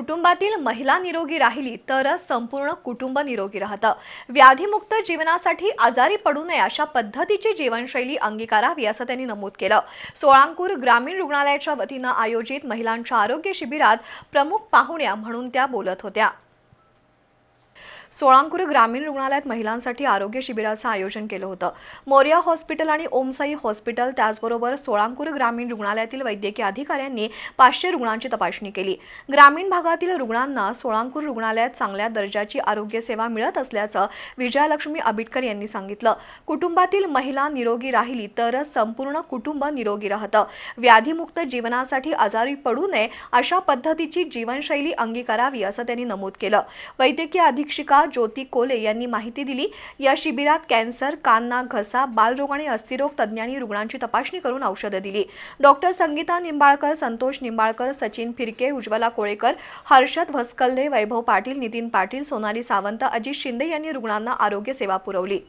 कुटुंबातील महिला निरोगी राहिली तरच संपूर्ण कुटुंब निरोगी राहतं. व्याधीमुक्त जीवनासाठी आजारी पडू नये अशा पद्धतीची जीवनशैली अंगीकारावी असं त्यांनी नमूद केलं. सोळांकूर ग्रामीण रुग्णालयाच्या वतीनं आयोजित महिलांच्या आरोग्य शिबिरात प्रमुख पाहुण्या म्हणून त्या बोलत होत्या. सोळांकुर ग्रामीण रुग्णालयात महिलांसाठी आरोग्य शिबिराचं आयोजन केलं होतं. मोरिया हॉस्पिटल आणि ओमसाई हॉस्पिटल त्याचबरोबर सोळांकुर ग्रामीण रुग्णालयातील वैद्यकीय अधिकाऱ्यांनी पाचशे रुग्णांची तपासणी केली. ग्रामीण भागातील रुग्णांना सोळांकुर रुग्णालयात चांगल्या दर्जाची आरोग्य सेवा मिळत असल्याचं विजयालक्ष्मी आबिटकर यांनी सांगितलं. कुटुंबातील महिला निरोगी राहिली तरच संपूर्ण कुटुंब निरोगी राहतं. व्याधीमुक्त जीवनासाठी आजारी पडू नये अशा पद्धतीची जीवनशैली अंगीकारावी असं त्यांनी नमूद केलं. वैद्यकीय अधीक्षिका ज्योती कोले यांनी माहिती दिली. या शिबिरात कॅन्सर कान नाक घसा बालरोग आणि अस्थिरोग तज्ज्ञांनी रुग्णांची तपासणी करून औषधं दिली. डॉक्टर संगीता निंबाळकर संतोष निंबाळकर सचिन फिरके उज्ज्वला कोळेकर हर्षद भस्कल्ले वैभव पाटील नितीन पाटील सोनाली सावंत अजित शिंदे यांनी रुग्णांना आरोग्य सेवा पुरवली.